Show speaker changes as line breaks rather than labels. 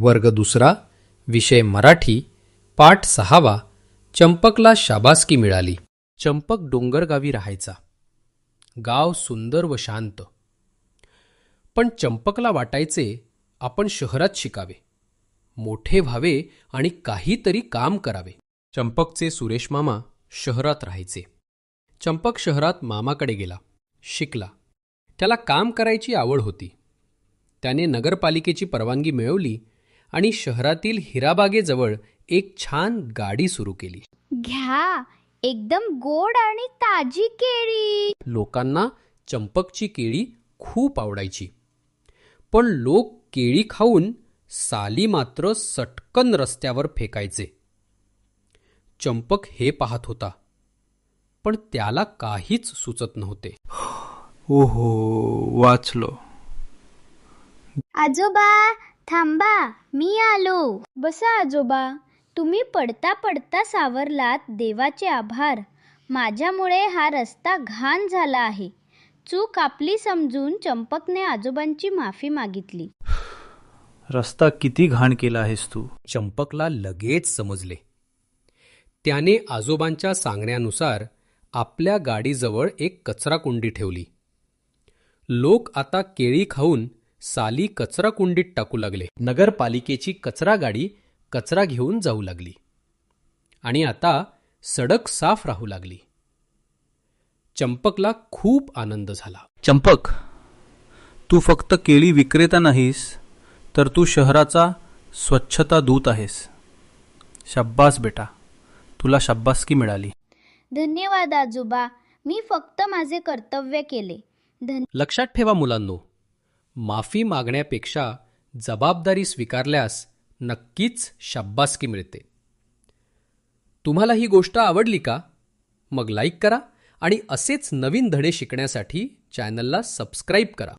वर्ग दुसरा विषय मराठी पाठ सहावा चंपकला शाबासकी मिळाली. चंपक डोंगरगावी राहायचा. गाव सुंदर व शांत. पण चंपकला वाटायचे आपण शहरात शिकावे. मोठे व्हावे आणि काहीतरी काम करावे. चंपकचे सुरेश मामा शहरात राहायचे. चंपक शहरात मामाकडे गेला. शिकला. त्याला काम करायची आवड होती. त्याने नगरपालिकेची परवानगी मिळवली आणि शहरातील हिराबागेजवळ एक छान गाडी सुरू केली.
घ्या. एकदम गोड आणि ताजी केळी.
लोकांना चंपकची केळी खूप आवडायची. पण लोक केळी खाऊन साली मात्र सटकन रस्त्यावर फेकायचे. चंपक हे पाहत होता पण त्याला काहीच सुचत नव्हते.
ओहो वाचलो.
आजोबा थांबा मी आलो. बसा आजोबा तुम्ही पडता पडता सावरलात देवाचे आभार. माझ्यामुळे हा रस्ता घाण झाला आहे. चूक आपली समजून चंपकने आजोबांची माफी मागितली.
रस्ता किती घाण केला आहेस तू.
चंपकला लगेच समजले. त्याने आजोबांच्या सांगण्यानुसार आपल्या गाडीजवळ एक कचरा कुंडी ठेवली. लोक आता केळी खाऊन साली कचरा कुंडीत टाकू लागले. नगरपालिकेची कचरा गाडी कचरा घेऊन जाऊ लागली. आणि आता सडक साफ राहू लागली. चंपकला खूप आनंद झाला.
चंपक तू फक्त केळी विक्रेता नाहीस तर तू शहराचा स्वच्छता दूत आहेस. शब्बास बेटा तुला शब्बासकी मिळाली.
धन्यवाद आजोबा मी फक्त माझे कर्तव्य केले.
लक्षात ठेवा मुलांनो माफी मागण्यापेक्षा जबाबदारी स्वीकारल्यास नक्कीच शाब्बासकी मिळते. तुम्हाला ही गोष्ट आवडली का? मग लाईक करा आणि असेच नवीन धडे शिकण्यासाठी चॅनलला सबस्क्राईब करा.